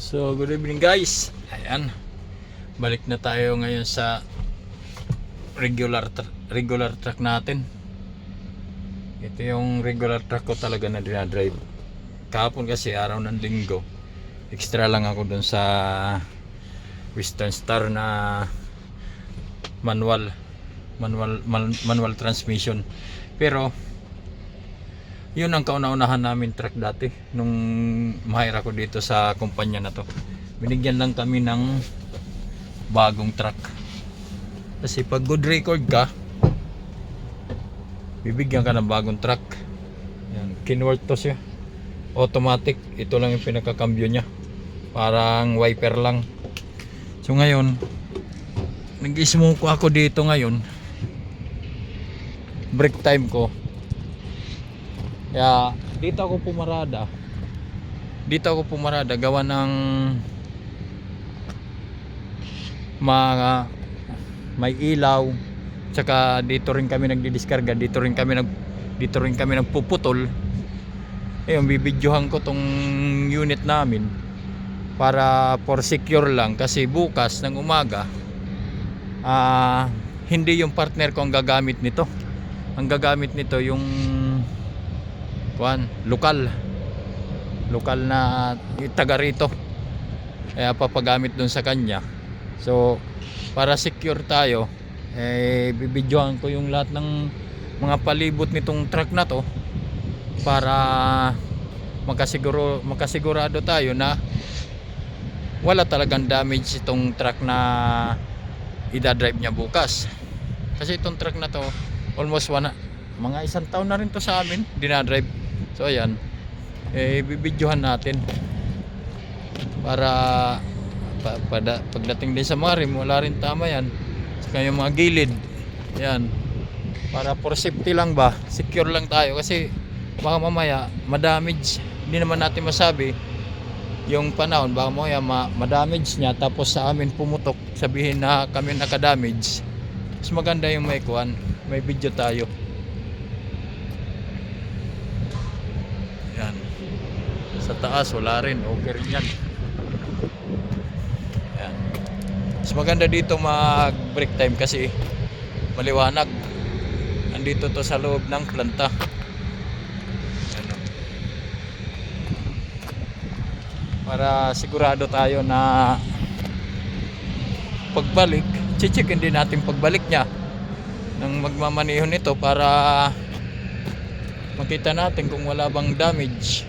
So, good evening guys. Ayan. Balik na tayo ngayon sa regular tr- regular truck natin. Ito yung regular truck ko talaga na dinadrive. Kahapon kasi araw ng linggo. Extra lang ako dun sa Western Star na manual manual man- manual transmission. Pero yun ang kauna-unahan namin truck dati nung mahire ako dito sa kumpanya na to. Binigyan lang kami ng bagong truck. Kasi pag good record ka bibigyan ka ng bagong truck. Yan, kinwork to siya. Automatic ito lang yung pinakakambyo niya. Parang wiper lang. So ngayon nag-smoke ako dito ngayon. Break time ko kaya dito ako pumarada. Dito ako pumarada. Gawa ng mga may ilaw. Tsaka dito rin kami nagdidiskarga. Dito rin kami nag dito rin kami nagpuputol. Ayun bibidyohan ko tong unit namin para for secure lang. Kasi bukas ng umaga ah hindi yung partner ko ang gagamit nito. Ang gagamit nito yung kuan lokal. Lokal na taga rito. Kaya papagamit dun sa kanya. So para secure tayo eh bibidyohan ko yung lahat ng mga palibot nitong truck na to para makasiguro makasigurado tayo na wala talagang damage itong truck na idadrive niya bukas. Kasi itong truck na to almost wana, mga isang taon na rin to sa amin dinadrive So ayan, eh bibidyohan natin para pa, pada, pagdating din sa mga rim, wala rin tama yan. Saka yung mga gilid, yan. Para for safety lang ba, secure lang tayo kasi baka mamaya madamage. Hindi naman natin masabi yung panahon, baka mamaya ma, madamage niya tapos sa amin pumutok, sabihin na kami nakadamage. Mas maganda yung may kuhan, may video tayo. Yan. Sa taas, wala rin. Okay rin yan. Yan. Mas maganda dito mag break time kasi maliwanag. Andito to sa loob ng planta. Para sigurado tayo na pagbalik, checkin din natin pagbalik niya ng magmamaneho nito para makita natin kung wala bang damage.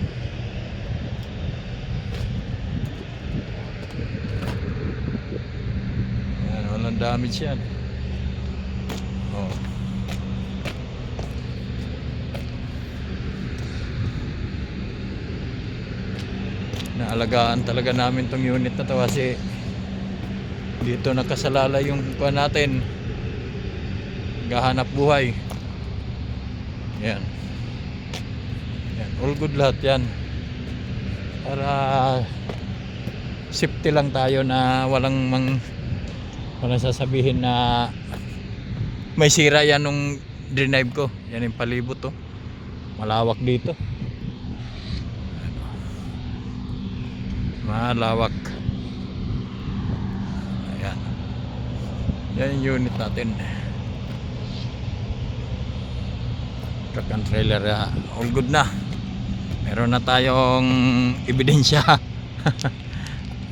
Yan, walang damage yan. Oh. naalagaan talaga namin tong unit na to kasi dito nakasalala yung kuha natin. Gahanap buhay. Yan all good lahat yan. Para safety lang tayo na walang mang walang sasabihin na may sira yan nung drive ko. Yan yung palibot to. Malawak dito. Malawak. Ayan. Yan yung unit natin. truck and trailer ah, all good na meron na tayong ebidensya